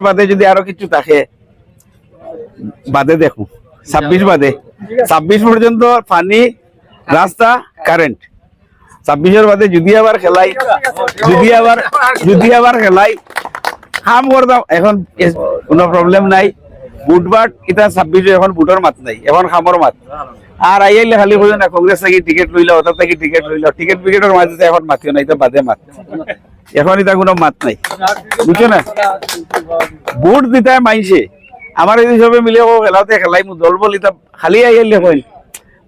বাদে যদি আরও কিছু থাকে, বাদে দেখো। ছাব্বিশ বাদে। ছাব্বিশ পর্যন্ত পানি, রাস্তা কারেন্ট ছাব্বিশের বাদে যদি আবার খেলাই, যদি আবার যদি আবার খেলাই, কাম করতাম এখন কোনো প্রবলেম নাই। বুটবার এটা ছাব্বিশ এখন বুটর মাত নাই, এখন খামর মাত আর আইলে খালি কইও না কংগ্রেস থাকি টিকিট লইলা ওটা থাকি টিকিট লইলা টিকিট ফিকেটের মাঝে এখন মাতিও না এটা বাদে মাত এখন এটা কোনো মাত নাই। বুঝছ না? বুট দিতাই মাইছে আমার এই সবে মিলে ও খেলাতে খেলাই মু দল বলি তা খালি আইলে কইল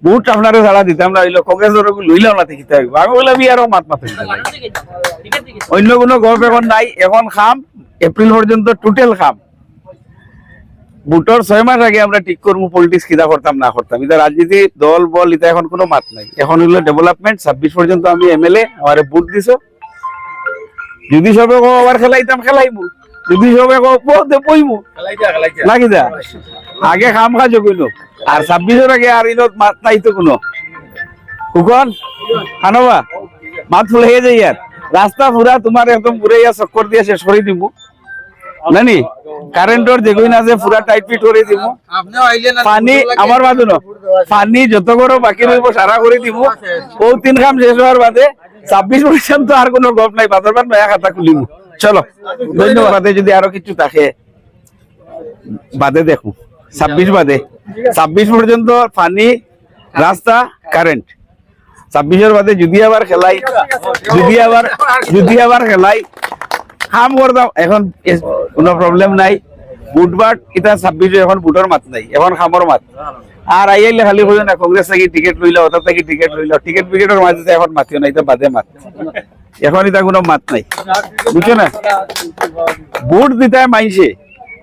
বুট আপনারে ছাড়া দিতাম না হইল কংগ্রেস লইলাও না দেখিতে হইব আমি বললাম আর মাত মাত অন্য কোনো গল্প এখন নাই, এখন খাম এপ্রিল পর্যন্ত টোটাল খাম। বুটর ছয় মাস আগে আমরা ঠিক করব পলিটিক্স কিনা করতাম না করতাম এটা রাজনীতি দল, বল এটা এখন কোনো মাত নাই। এখন হইল ডেভেলপমেন্ট ছাব্বিশ পর্যন্ত আমি এমএলএ আমার বুট দিছো। যদি সবে কো আবার খেলাইতাম খেলাইমু। যদি সবে কো পদে পইমু নাকি দা আগে খাম কাজ কইলো আর ছাব্বিশের আগে আর ইনত মাত নাই তো কোনো। কুকন খানবা? মাত ফুল হয়ে যাই আর রাস্তা পুরা তোমার একদম পুরে ইয়া চক্কর দিয়ে শেষ করে দিব নানি কারেন্টর যেগুলো আছে পুরা টাইট ফিট করে দিব পানি আমার বাদু ন পানি যত বড় বাকি রইব সারা করে দিব ও তিন কাম শেষ হওয়ার বাদে ছাব্বিশ পর্যন্ত আর কোনো গপ নাই বাদর বাদ নয়া খাতা খুলিব চলো, ধন্যবাদ বাদে যদি আরও কিছু থাকে, বাদে দেখো, ছাব্বিশ বাদে। ছাব্বিশ পর্যন্ত পানি, রাস্তা কারেন্ট ছাব্বিশের বাদে যদি আবার খেলাই, যদি আবার যদি আবার খেলাই, কাম করতাম। এখন কোনো প্রবলেম নাই। বুটবার এটা ছাব্বিশে এখন বুটর মাত নাই এখন খামর মাত। আর আইলে খালি কইও না কংগ্রেস থাকি টিকিট লইলা ওটা থাকি টিকিট লইলা টিকিট ফিকেটের মাঝে এখন মাতিও না এটা বাদে মাত। এখন এটা কোনো মাত নাই। বুঝছ না? বুট দিতাই মাইছে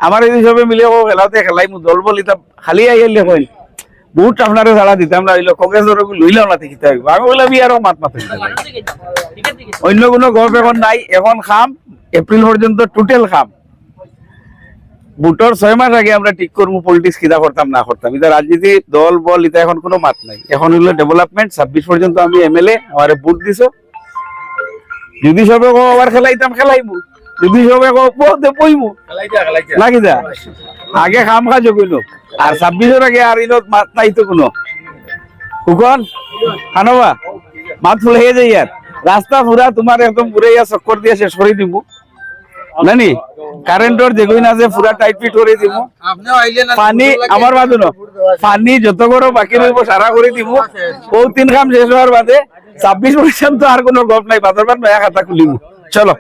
আমার এই সবে মিলে ও খেলাতে খেলাই মু দল বলি তা খালি আইলে কইল বুট আপনারে ছাড়া দিতাম না হইল কংগ্রেস লইলাও না দেখিতে হইব আমি বললাম আরও মাত মাত অন্য কোনো গল্প এখন নাই এখন খাম এপ্রিল পর্যন্ত টোটাল খাম। বুটর ছয় মাস আগে আমরা ঠিক করব পলিটিক্স কিনা করতাম না করতাম। এটা রাজনীতি দল বল এটা এখন কোনো মাত নাই। এখন হইল ডেভেলপমেন্ট ছাব্বিশ পর্যন্ত আমি এমএলএ আমার বুট দিছো। যদি সবে কো আবার খেলাইতাম খেলাইমু। যদি সবে কো পদে পইমু। নাকি দা আগে খাম কাজ কইলো। আর ছাব্বিশের আগে আর ইনত মাত নাই তো কোনো। কুকন খানবা মাত ফুল হয়ে যাই আর রাস্তা পুরা তোমার একদম পুরে ইয়া চক্কর দিয়ে শেষ করে দিব নানি? কারেন্টর যেগুলো আছে পুরা টাইট ফিট করে দিব পানি আমার বাদু ন পানি যত বড় বাকি রইব সারা করে দিব ও তিন কাম শেষ হওয়ার বাদে ছাব্বিশ পর্যন্ত আর কোনো গপ নাই বাজার বাদ নয়া খাতা খুলিব চলো।